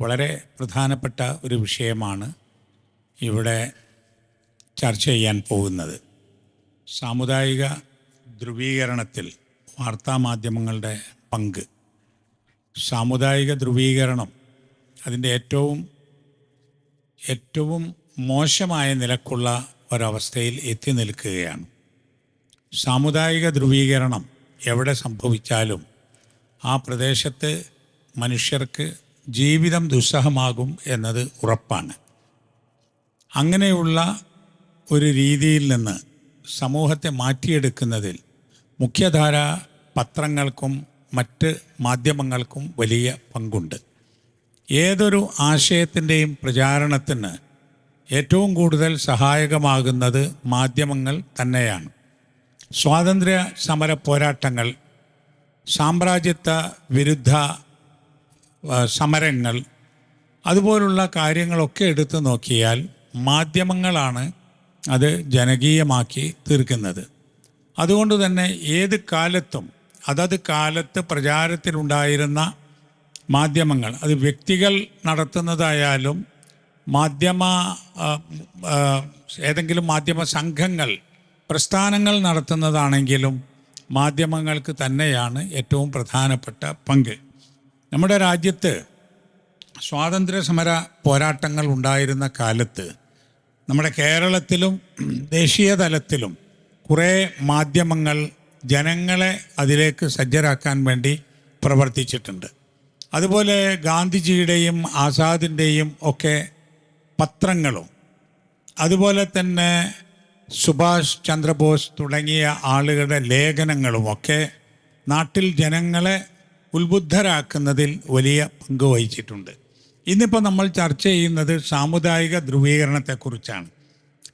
വളരെ പ്രധാനപ്പെട്ട ഒരു വിഷയമാണ് ഇവിടെ ചർച്ച ചെയ്യാൻ പോകുന്നത്. സാമുദായിക ധ്രുവീകരണത്തിൽ വാർത്താമാധ്യമങ്ങളുടെ പങ്ക്. സാമുദായിക ധ്രുവീകരണം അതിന്റെ ഏറ്റവും ഏറ്റവും മോശമായ നിലക്കുള്ള ഒരവസ്ഥയിൽ എത്തി നിൽക്കുകയാണ്. സാമുദായിക ധ്രുവീകരണം എവിടെ സംഭവിച്ചാലും ആ പ്രദേശത്ത് മനുഷ്യർക്ക് ജീവിതം ദുസ്സഹമാകും എന്നത് ഉറപ്പാണ്. അങ്ങനെയുള്ള ഒരു രീതിയിൽ നിന്ന് സമൂഹത്തെ മാറ്റിയെടുക്കുന്നതിൽ മുഖ്യധാര പത്രങ്ങൾക്കും മറ്റ് മാധ്യമങ്ങൾക്കും വലിയ പങ്കുണ്ട്. ഏതൊരു ആശയത്തിന്റെയും പ്രചാരണത്തിന് ഏറ്റവും കൂടുതൽ സഹായകമാകുന്നത് മാധ്യമങ്ങൾ തന്നെയാണ്. സ്വാതന്ത്ര്യ സമര പോരാട്ടങ്ങൾ സാമ്രാജ്യത്വ വിരുദ്ധ സമരങ്ങൾ അതുപോലുള്ള കാര്യങ്ങളൊക്കെ എടുത്തു നോക്കിയാൽ മാധ്യമങ്ങളാണ് അത് ജനകീയമാക്കി തീർക്കുന്നത്. അതുകൊണ്ട് തന്നെ ഏത് കാലത്തും അതത് കാലത്ത് പ്രചാരത്തിലുണ്ടായിരുന്ന മാധ്യമങ്ങൾ അത് വ്യക്തികൾ നടത്തുന്നതായാലും മാധ്യമ ഏതെങ്കിലും മാധ്യമ സംഘങ്ങൾ പ്രസ്ഥാനങ്ങൾ നടത്തുന്നതാണെങ്കിലും മാധ്യമങ്ങൾക്ക് തന്നെയാണ് ഏറ്റവും പ്രധാനപ്പെട്ട പങ്ക്. നമ്മുടെ രാജ്യത്ത് സ്വാതന്ത്ര്യ സമര പോരാട്ടങ്ങൾ ഉണ്ടായിരുന്ന കാലത്ത് നമ്മുടെ കേരളത്തിലും ദേശീയ തലത്തിലും കുറേ മാധ്യമങ്ങൾ ജനങ്ങളെ അതിലേക്ക് സജ്ജരാക്കാൻ വേണ്ടി പ്രവർത്തിച്ചിട്ടുണ്ട്. അതുപോലെ ഗാന്ധിജിയുടെയും ആസാദിന്റെയും ഒക്കെ പത്രങ്ങളും അതുപോലെ തന്നെ സുഭാഷ് ചന്ദ്രബോസ് തുടങ്ങിയ ആളുകളുടെ ലേഖനങ്ങളുമൊക്കെ നാട്ടിൽ ജനങ്ങളെ ഉത്ബുദ്ധരാക്കുന്നതിൽ വലിയ പങ്ക് വഹിച്ചിട്ടുണ്ട്. ഇന്നിപ്പോൾ നമ്മൾ ചർച്ച ചെയ്യുന്നത് സാമുദായിക ധ്രുവീകരണത്തെക്കുറിച്ചാണ്.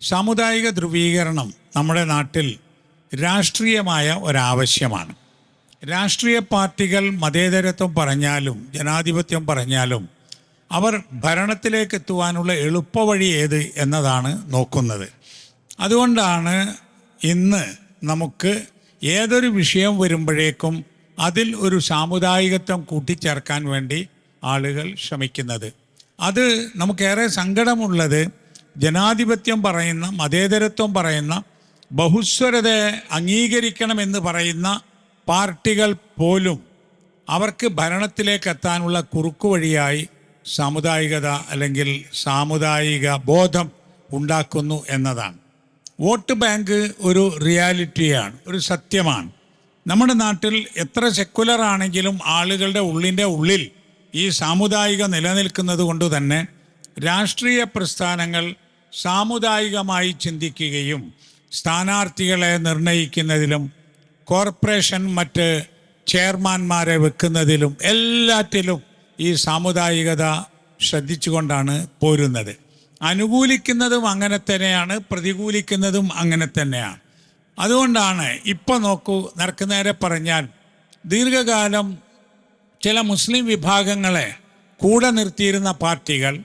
സാമുദായിക ധ്രുവീകരണം നമ്മുടെ നാട്ടിൽ രാഷ്ട്രീയമായ ഒരാവശ്യമാണ്. രാഷ്ട്രീയ പാർട്ടികൾ മതേതരത്വം പറഞ്ഞാലും ജനാധിപത്യം പറഞ്ഞാലും അവർ ഭരണത്തിലേക്ക് എത്തുവാനുള്ള എളുപ്പവഴി ഏത് എന്നതാണ് നോക്കുന്നത്. അതുകൊണ്ടാണ് ഇന്ന് നമുക്ക് ഏതൊരു വിഷയം വരുമ്പോഴേക്കും അതിൽ ഒരു സാമുദായികത്വം കൂട്ടിച്ചേർക്കാൻ വേണ്ടി ആളുകൾ ശ്രമിക്കുന്നത്. അത് നമുക്കേറെ സങ്കടമുള്ളത് ജനാധിപത്യം പറയുന്ന മതേതരത്വം പറയുന്ന ബഹുസ്വരതയെ അംഗീകരിക്കണമെന്ന് പറയുന്ന പാർട്ടികൾ പോലും അവർക്ക് ഭരണത്തിലേക്ക് എത്താനുള്ള കുറുക്കുവഴിയായി സാമുദായികത അല്ലെങ്കിൽ സാമുദായിക ബോധം ഉണ്ടാക്കുന്നു എന്നതാണ്. വോട്ട് ബാങ്ക് ഒരു റിയാലിറ്റിയാണ് ഒരു സത്യമാണ്. നമ്മുടെ നാട്ടിൽ എത്ര സെക്കുലർ ആണെങ്കിലും ആളുകളുടെ ഉള്ളിന്റെ ഉള്ളിൽ ഈ സാമുദായിക നിലനിൽക്കുന്നത് കൊണ്ട് തന്നെ രാഷ്ട്രീയ പ്രസ്ഥാനങ്ങൾ സാമുദായികമായി ചിന്തിക്കുകയും സ്ഥാനാർത്ഥികളെ നിർണയിക്കുന്നതിലും കോർപ്പറേഷൻ മറ്റ് ചെയർമാന്മാരെ വെക്കുന്നതിലും എല്ലാറ്റിലും ഈ സാമുദായികത ശ്രദ്ധിച്ചുകൊണ്ടാണ് പോരുന്നത്. അനുകൂലിക്കുന്നതും അങ്ങനെ തന്നെയാണ് പ്രതികൂലിക്കുന്നതും അങ്ങനെ തന്നെയാണ്. അതുകൊണ്ടാണ് ഇപ്പം നോക്കൂ നേരെ പറഞ്ഞാൽ ദീർഘകാലം ചില മുസ്ലിം വിഭാഗങ്ങളെ കൂടെ നിർത്തിയിരുന്ന പാർട്ടികൾ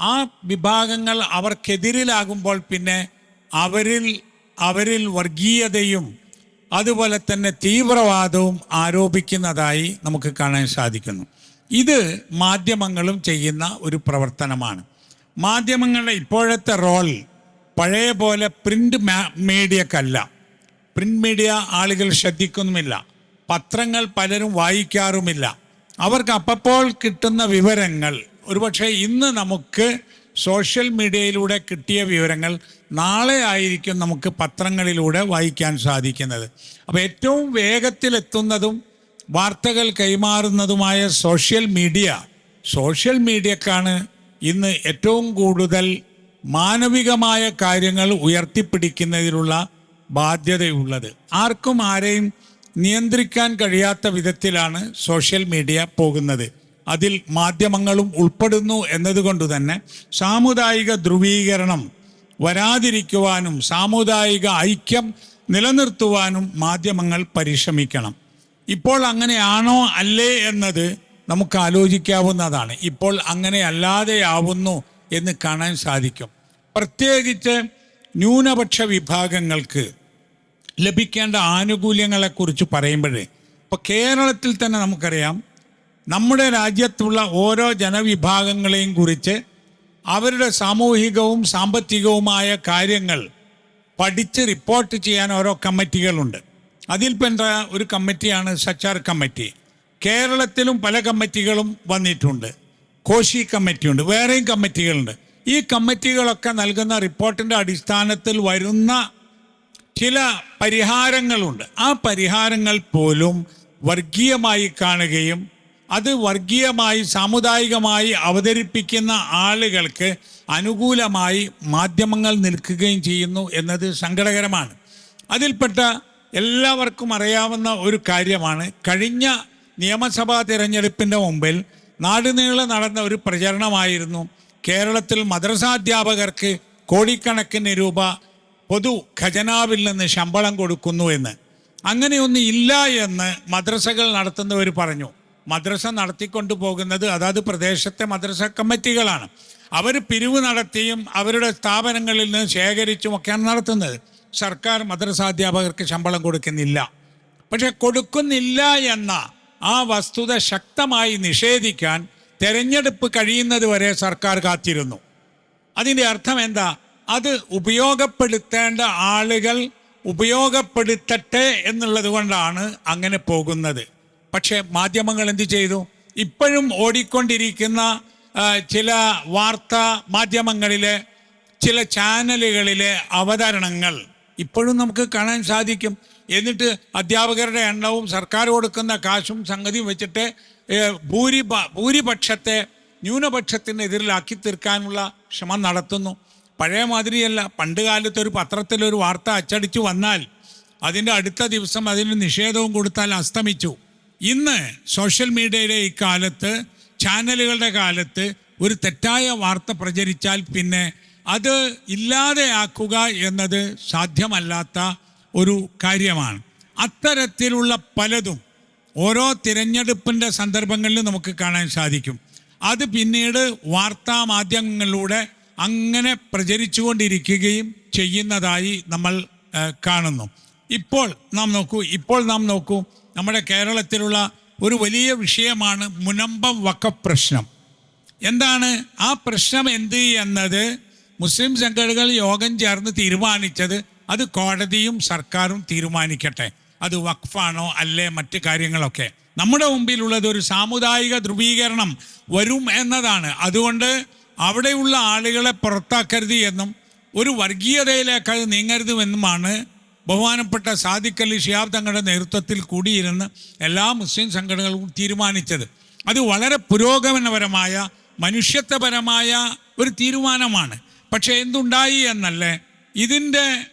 ആ വിഭാഗങ്ങൾ അവർക്കെതിരിലാകുമ്പോൾ പിന്നെ അവരിൽ അവരിൽ വർഗീയതയും അതുപോലെ തന്നെ തീവ്രവാദവും ആരോപിക്കുന്നതായി നമുക്ക് കാണാൻ സാധിക്കുന്നു. ഇത് മാധ്യമങ്ങളും ചെയ്യുന്ന ഒരു പ്രവർത്തനമാണ്. മാധ്യമങ്ങളുടെ ഇപ്പോഴത്തെ റോൾ പഴയ പോലെ പ്രിന്റ് മീഡിയക്കല്ല. പ്രിന്റ് മീഡിയ ആളുകൾ ശ്രദ്ധിക്കുന്നുമില്ല. പത്രങ്ങൾ പലരും വായിക്കാറുമില്ല. അവർക്ക് അപ്പപ്പോൾ കിട്ടുന്ന വിവരങ്ങൾ ഒരുപക്ഷെ ഇന്ന് നമുക്ക് സോഷ്യൽ മീഡിയയിലൂടെ കിട്ടിയ വിവരങ്ങൾ നാളെ ആയിരിക്കും നമുക്ക് പത്രങ്ങളിലൂടെ വായിക്കാൻ സാധിക്കുന്നത്. അപ്പോൾ ഏറ്റവും വേഗത്തിലെത്തുന്നതും വാർത്തകൾ കൈമാറുന്നതുമായ സോഷ്യൽ മീഡിയ സോഷ്യൽ മീഡിയക്കാണ് ഇന്ന് ഏറ്റവും കൂടുതൽ മാനവികമായ കാര്യങ്ങൾ ഉയർത്തിപ്പിടിക്കുന്നതിലുള്ള ബാധ്യതയുള്ളത്. ആർക്കും ആരെയും നിയന്ത്രിക്കാൻ കഴിയാത്ത വിധത്തിലാണ് സോഷ്യൽ മീഡിയ പോകുന്നത്. അതിൽ മാധ്യമങ്ങളും ഉൾപ്പെടുന്നു എന്നതുകൊണ്ട് തന്നെ സാമുദായിക ധ്രുവീകരണം വരാതിരിക്കുവാനും സാമുദായിക ഐക്യം നിലനിർത്തുവാനും മാധ്യമങ്ങൾ പരിശ്രമിക്കണം. ഇപ്പോൾ അങ്ങനെയാണോ അല്ലേ എന്നത് നമുക്ക് ആലോചിക്കാവുന്നതാണ്. ഇപ്പോൾ അങ്ങനെ അല്ലാതെയാവുന്നു എന്ന് കാണാൻ സാധിക്കും. പ്രത്യേകിച്ച് ന്യൂനപക്ഷ വിഭാഗങ്ങൾക്ക് ലഭിക്കേണ്ട ആനുകൂല്യങ്ങളെക്കുറിച്ച് പറയുമ്പോഴേ ഇപ്പോൾ കേരളത്തിൽ തന്നെ നമുക്കറിയാം നമ്മുടെ രാജ്യത്തുള്ള ഓരോ ജനവിഭാഗങ്ങളെയും കുറിച്ച് അവരുടെ സാമൂഹികവും സാമ്പത്തികവുമായ കാര്യങ്ങൾ പഠിച്ച് റിപ്പോർട്ട് ചെയ്യാൻ ഓരോ കമ്മിറ്റികളുണ്ട്. അതിൽപ്പെട്ട ഒരു കമ്മിറ്റിയാണ് സച്ചാർ കമ്മിറ്റി. കേരളത്തിലും പല കമ്മിറ്റികളും വന്നിട്ടുണ്ട്. കോശി കമ്മിറ്റിയുണ്ട് വേറെയും കമ്മിറ്റികളുണ്ട്. ഈ കമ്മിറ്റികളൊക്കെ നൽകുന്ന റിപ്പോർട്ടിന്റെ അടിസ്ഥാനത്തിൽ വരുന്ന ചില പരിഹാരങ്ങളുണ്ട്. ആ പരിഹാരങ്ങൾ പോലും വർഗീയമായി കാണുകയും അത് വർഗീയമായി സാമുദായികമായി അവതരിപ്പിക്കുന്ന ആളുകൾക്ക് അനുകൂലമായി മാധ്യമങ്ങൾ നിൽക്കുകയും ചെയ്യുന്നു എന്നത് സങ്കടകരമാണ്. അതിൽപ്പെട്ട എല്ലാവർക്കും അറിയാവുന്ന ഒരു കാര്യമാണ്. കഴിഞ്ഞ നിയമസഭാ തിരഞ്ഞെടുപ്പിന്റെ മുമ്പിൽ നാടുനീളെ നടന്ന ഒരു പ്രചരണമായിരുന്നു. കേരളത്തിൽ മദ്രസാധ്യാപകർക്ക് കോടിക്കണക്കിന് രൂപ പൊതു ഖജനാവിൽ നിന്ന് ശമ്പളം കൊടുക്കുന്നു എന്ന്. അങ്ങനെയൊന്നും ഇല്ല എന്ന് മദ്രസകൾ നടത്തുന്നവർ പറഞ്ഞു. മദ്രസ നടത്തിക്കൊണ്ടു പോകുന്നത് അതാത് പ്രദേശത്തെ മദ്രസ കമ്മിറ്റികളാണ്. അവർ പിരിവ് നടത്തിയും അവരുടെ സ്ഥാപനങ്ങളിൽ നിന്ന് ശേഖരിച്ചും ഒക്കെയാണ് നടത്തുന്നത്. സർക്കാർ മദ്രസാധ്യാപകർക്ക് ശമ്പളം കൊടുക്കുന്നില്ല. പക്ഷെ കൊടുക്കുന്നില്ല എന്ന ആ വസ്തുത ശക്തമായി നിഷേധിക്കാൻ തെരഞ്ഞെടുപ്പ് കഴിയുന്നത് വരെ സർക്കാർ കാത്തിരുന്നു. അതിന്റെ അർത്ഥം എന്താ? അത് ഉപയോഗപ്പെടുത്തേണ്ട ആളുകൾ ഉപയോഗപ്പെടുത്തട്ടെ എന്നുള്ളത് കൊണ്ടാണ് അങ്ങനെ പോകുന്നത്. പക്ഷേ മാധ്യമങ്ങൾ എന്ത് ചെയ്തു? ഇപ്പോഴും ഓടിക്കൊണ്ടിരിക്കുന്ന ചില വാർത്താ മാധ്യമങ്ങളിലെ ചില ചാനലുകളിലെ അവതരണങ്ങൾ ഇപ്പോഴും നമുക്ക് കാണാൻ സാധിക്കും. എന്നിട്ട് അധ്യാപകരുടെ എണ്ണവും സർക്കാർ കൊടുക്കുന്ന കാശും സംഗതിയും വെച്ചിട്ട് ഭൂരിപ ഭൂരിപക്ഷത്തെ ന്യൂനപക്ഷത്തിനെതിരിലാക്കി തീർക്കാനുള്ള ശ്രമം നടത്തുന്നു. പഴയ മാതിരിയല്ല. പണ്ട് കാലത്ത് ഒരു പത്രത്തിൽ ഒരു വാർത്ത അച്ചടിച്ചു വന്നാൽ അതിന്റെ അടുത്ത ദിവസം അതിന് നിഷേധവും കൊടുത്താൽ അസ്തമിച്ചു. ഇന്ന് സോഷ്യൽ മീഡിയയുടെ ഈ കാലത്ത് ചാനലുകളുടെ കാലത്ത് ഒരു തെറ്റായ വാർത്ത പ്രചരിച്ചാൽ പിന്നെ അത് ഇല്ലാതെയാക്കുക എന്നത് സാധ്യമല്ലാത്ത ഒരു കാര്യമാണ്. അത്തരത്തിലുള്ള പലതും ഓരോ തിരഞ്ഞെടുപ്പിന്റെ സന്ദർഭങ്ങളിൽ നമുക്ക് കാണാൻ സാധിക്കും. അത് പിന്നീട് വാർത്താ മാധ്യമങ്ങളിലൂടെ അങ്ങനെ പ്രചരിച്ചുകൊണ്ടിരിക്കുകയും ചെയ്യുന്നതായി നമ്മൾ കാണുന്നു. ഇപ്പോൾ നാം നോക്കൂ ഇപ്പോൾ നാം നോക്കൂ നമ്മുടെ കേരളത്തിലുള്ള ഒരു വലിയ വിഷയമാണ് മുനമ്പം വക്ക പ്രശ്നം. എന്താണ്? ആ പ്രശ്നം എന്ത് എന്നത് മുസ്ലിം സംഘടനകൾ യോഗം ചേർന്ന് തീരുമാനിച്ചത് അത് കോടതിയും സർക്കാരും തീരുമാനിക്കട്ടെ. അത് വഖഫാണോ അല്ലേ മറ്റ് കാര്യങ്ങളൊക്കെ. നമ്മുടെ മുമ്പിലുള്ളത് ഒരു സാമുദായിക ധ്രുവീകരണം വരും എന്നതാണ്. അതുകൊണ്ട് അവിടെയുള്ള ആളുകളെ പുറത്താക്കരുത് എന്നും ഒരു വർഗീയതയിലേക്ക് അത് നീങ്ങരുതുമെന്നുമാണ് ബഹുമാനപ്പെട്ട സാദിഖ് അലി ഷിയാബ് തങ്ങളുടെ നേതൃത്വത്തിൽ കൂടിയിരുന്ന് എല്ലാ മുസ്ലിം സംഘടനകളും തീരുമാനിച്ചത്. അത് വളരെ പുരോഗമനപരമായ മനുഷ്യത്വപരമായ ഒരു തീരുമാനമാണ്. പക്ഷേ എന്തുണ്ടായി എന്നല്ലേ ഇതിന്റെ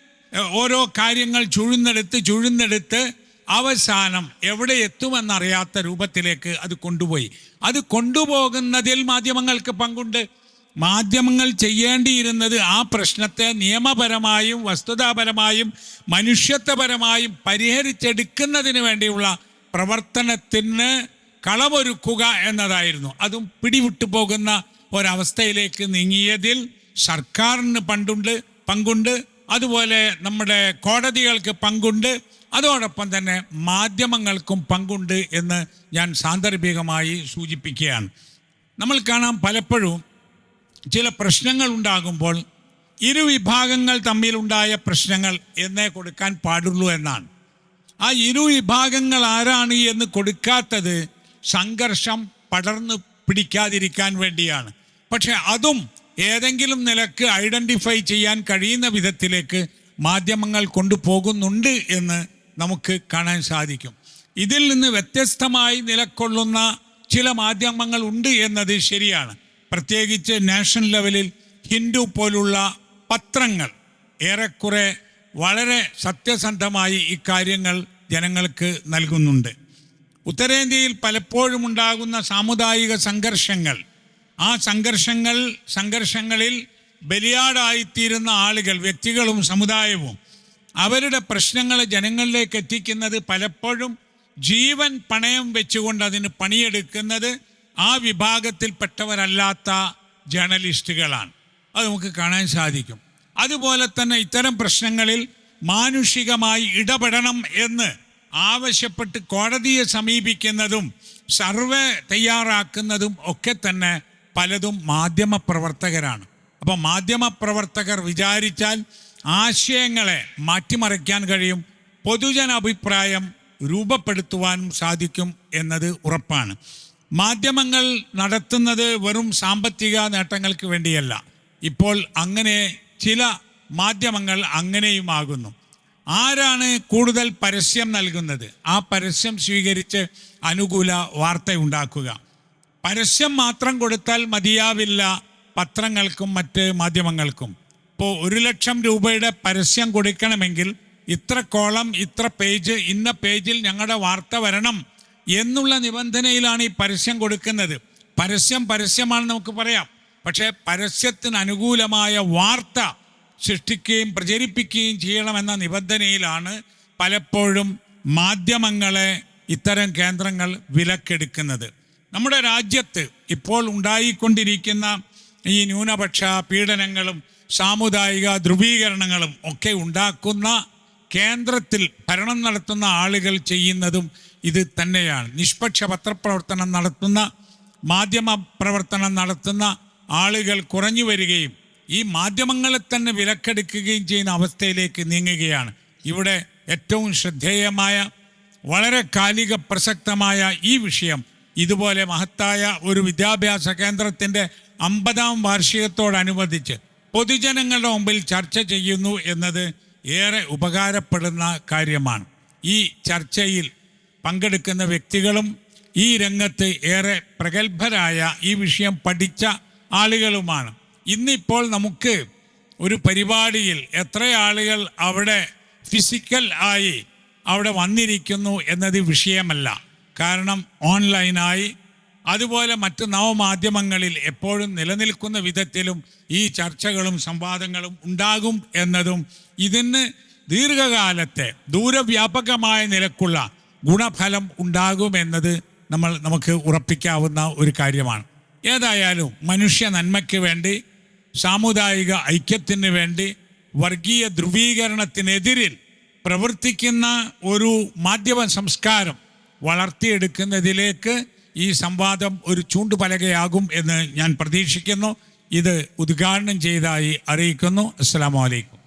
ഓരോ കാര്യങ്ങൾ ചുഴുന്നെടുത്ത് ചുഴുന്നെടുത്ത് അവസാനം എവിടെ എത്തുമെന്നറിയാത്ത രൂപത്തിലേക്ക് അത് കൊണ്ടുപോയി. അത് കൊണ്ടുപോകുന്നതിൽ മാധ്യമങ്ങൾക്ക് പങ്കുണ്ട്. മാധ്യമങ്ങൾ ചെയ്യേണ്ടിയിരുന്നത് ആ പ്രശ്നത്തെ നിയമപരമായും വസ്തുതാപരമായും മനുഷ്യത്വപരമായും പരിഹരിച്ചെടുക്കുന്നതിന് വേണ്ടിയുള്ള പ്രവർത്തനത്തിന് കളമൊരുക്കുക എന്നതായിരുന്നു. അതും പിടിവിട്ടു പോകുന്ന ഒരവസ്ഥയിലേക്ക് നീങ്ങിയതിൽ സർക്കാരിന് പണ്ടുണ്ട് പങ്കുണ്ട്. അതുപോലെ നമ്മുടെ കോടതികൾക്ക് പങ്കുണ്ട്. അതോടൊപ്പം തന്നെ മാധ്യമങ്ങൾക്കും പങ്കുണ്ട് എന്ന് ഞാൻ സാന്ദർഭികമായി സൂചിപ്പിക്കുകയാണ്. നമ്മൾ കാണാം പലപ്പോഴും ചില പ്രശ്നങ്ങൾ ഉണ്ടാകുമ്പോൾ ഇരു വിഭാഗങ്ങൾ തമ്മിലുണ്ടായ പ്രശ്നങ്ങൾ എന്നേ കൊടുക്കാൻ പാടുള്ളൂ എന്നാണ്. ആ ഇരു വിഭാഗങ്ങൾ ആരാണ് എന്ന് കൊടുക്കാത്തത് സംഘർഷം പടർന്നു പിടിക്കാതിരിക്കാൻ വേണ്ടിയാണ്. പക്ഷെ അതും ഏതെങ്കിലും നിലയ്ക്ക് ഐഡന്റിഫൈ ചെയ്യാൻ കഴിയുന്ന വിധത്തിലേക്ക് മാധ്യമങ്ങൾ കൊണ്ടുപോകുന്നുണ്ട് എന്ന് നമുക്ക് കാണാൻ സാധിക്കും. ഇതിൽ നിന്ന് വ്യത്യസ്തമായി നിലക്കൊള്ളുന്ന ചില മാധ്യമങ്ങൾ ഉണ്ട് എന്നത് ശരിയാണ്. പ്രത്യേകിച്ച് നാഷണൽ ലെവലിൽ ഹിന്ദു പോലുള്ള പത്രങ്ങൾ ഏറെക്കുറെ വളരെ സത്യസന്ധമായി ഇക്കാര്യങ്ങൾ ജനങ്ങൾക്ക് നൽകുന്നുണ്ട്. ഉത്തരേന്ത്യയിൽ പലപ്പോഴും ഉണ്ടാകുന്ന സാമുദായിക സംഘർഷങ്ങൾ ആ സംഘർഷങ്ങൾ സംഘർഷങ്ങളിൽ ബലിയാടായിത്തീരുന്ന ആളുകൾ വ്യക്തികളും സമുദായവും അവരുടെ പ്രശ്നങ്ങൾ ജനങ്ങളിലേക്ക് എത്തിക്കുന്നത് പലപ്പോഴും ജീവൻ പണയം വെച്ചുകൊണ്ട് അതിന് പണിയെടുക്കുന്നത് ആ വിഭാഗത്തിൽപ്പെട്ടവരല്ലാത്ത ജേണലിസ്റ്റുകളാണ് അത് നമുക്ക് കാണാൻ സാധിക്കും. അതുപോലെ തന്നെ ഇത്തരം പ്രശ്നങ്ങളിൽ മാനുഷികമായി ഇടപെടണം എന്ന് ആവശ്യപ്പെട്ട് കോടതിയെ സമീപിക്കുന്നതും സർവേ തയ്യാറാക്കുന്നതും ഒക്കെ തന്നെ പലതും മാധ്യമ പ്രവർത്തകരാണ് അപ്പോൾ മാധ്യമ പ്രവർത്തകർ വിചാരിച്ചാൽ ആശയങ്ങളെ മാറ്റിമറിക്കാൻ കഴിയും പൊതുജന അഭിപ്രായം രൂപപ്പെടുത്തുവാനും സാധിക്കും എന്നത് ഉറപ്പാണ്. മാധ്യമങ്ങൾ നടത്തുന്നത് വെറും സാമ്പത്തിക നേട്ടങ്ങൾക്ക് വേണ്ടിയല്ല. ഇപ്പോൾ അങ്ങനെ ചില മാധ്യമങ്ങൾ അങ്ങനെയും അങ്ങനെയുമാകുന്നു. ആരാണ് കൂടുതൽ പരസ്യം നൽകുന്നത്? ആ പരസ്യം സ്വീകരിച്ച് അനുകൂല വാർത്ത ഉണ്ടാക്കുക പരസ്യം മാത്രം കൊടുത്താൽ മതിയാവില്ല പത്രങ്ങൾക്കും മറ്റ് മാധ്യമങ്ങൾക്കും. ഇപ്പോൾ ഒരു ലക്ഷം രൂപയുടെ പരസ്യം കൊടുക്കണമെങ്കിൽ ഇത്ര കോളം ഇത്ര പേജ് ഇന്ന പേജിൽ ഞങ്ങളുടെ വാർത്ത വരണം എന്നുള്ള നിബന്ധനയിലാണ് ഈ പരസ്യം കൊടുക്കുന്നത്. പരസ്യം പരസ്യമാണെന്ന് നമുക്ക് പറയാം. പക്ഷേ പരസ്യത്തിന് അനുകൂലമായ വാർത്ത സൃഷ്ടിക്കുകയും പ്രചരിപ്പിക്കുകയും ചെയ്യണമെന്ന നിബന്ധനയിലാണ് പലപ്പോഴും മാധ്യമങ്ങളെ ഇത്തരം കേന്ദ്രങ്ങൾ വിലക്കെടുക്കുന്നത്. നമ്മുടെ രാജ്യത്ത് ഇപ്പോൾ ഉണ്ടായിക്കൊണ്ടിരിക്കുന്ന ഈ ന്യൂനപക്ഷ പീഡനങ്ങളും സാമുദായിക ധ്രുവീകരണങ്ങളും ഒക്കെ ഉണ്ടാക്കുന്ന കേന്ദ്രത്തിൽ ഭരണം നടത്തുന്ന ആളുകൾ ചെയ്യുന്നതും ഇത് തന്നെയാണ്. നിഷ്പക്ഷ പത്രപ്രവർത്തനം നടത്തുന്ന മാധ്യമ പ്രവർത്തനം നടത്തുന്ന ആളുകൾ കുറഞ്ഞു വരികയും ഈ മാധ്യമങ്ങളെ തന്നെ വിലക്കെടുക്കുകയും ചെയ്യുന്ന അവസ്ഥയിലേക്ക് നീങ്ങുകയാണ്. ഇവിടെ ഏറ്റവും ശ്രദ്ധേയമായ വളരെ കാലിക പ്രസക്തമായ ഈ വിഷയം ഇതുപോലെ മഹത്തായ ഒരു വിദ്യാഭ്യാസ കേന്ദ്രത്തിന്റെ അമ്പതാം വാർഷികത്തോടനുബന്ധിച്ച് പൊതുജനങ്ങളുടെ മുമ്പിൽ ചർച്ച ചെയ്യുന്നു എന്നത് ഏറെ ഉപകാരപ്പെടുന്ന കാര്യമാണ്. ഈ ചർച്ചയിൽ പങ്കെടുക്കുന്ന വ്യക്തികളും ഈ രംഗത്ത് ഏറെ പ്രഗത്ഭരായ ഈ വിഷയം പഠിച്ച ആളുകളുമാണ്. ഇന്നിപ്പോൾ നമുക്ക് ഒരു പരിപാടിയിൽ എത്ര ആളുകൾ അവിടെ ഫിസിക്കൽ ആയി അവിടെ വന്നിരിക്കുന്നു എന്നത് വിഷയമല്ല. കാരണം ഓൺലൈനായി അതുപോലെ മറ്റ് നവമാധ്യമങ്ങളിൽ എപ്പോഴും നിലനിൽക്കുന്ന വിധത്തിലും ഈ ചർച്ചകളും സംവാദങ്ങളും ഉണ്ടാകും എന്നതും ഇതിന് ദീർഘകാലത്തെ ദൂരവ്യാപകമായ നിലക്കുള്ള ഗുണഫലം ഉണ്ടാകുമെന്നത് നമ്മൾ നമുക്ക് ഉറപ്പിക്കാവുന്ന ഒരു കാര്യമാണ്. ഏതായാലും മനുഷ്യ നന്മയ്ക്ക് വേണ്ടി സാമുദായിക ഐക്യത്തിന് വേണ്ടി വർഗീയ ധ്രുവീകരണത്തിനെതിരിൽ പ്രവർത്തിക്കുന്ന ഒരു മാധ്യമ സംസ്കാരം വളർത്തിയെടുക്കുന്നതിലേക്ക് ഈ സംവാദം ഒരു ചൂണ്ടുപലകയാകും എന്ന് ഞാൻ പ്രതീക്ഷിക്കുന്നു. ഇത് ഉദ്ഘാടനം ചെയ്തതായി അറിയിക്കുന്നു. അസ്സാം വലൈക്കും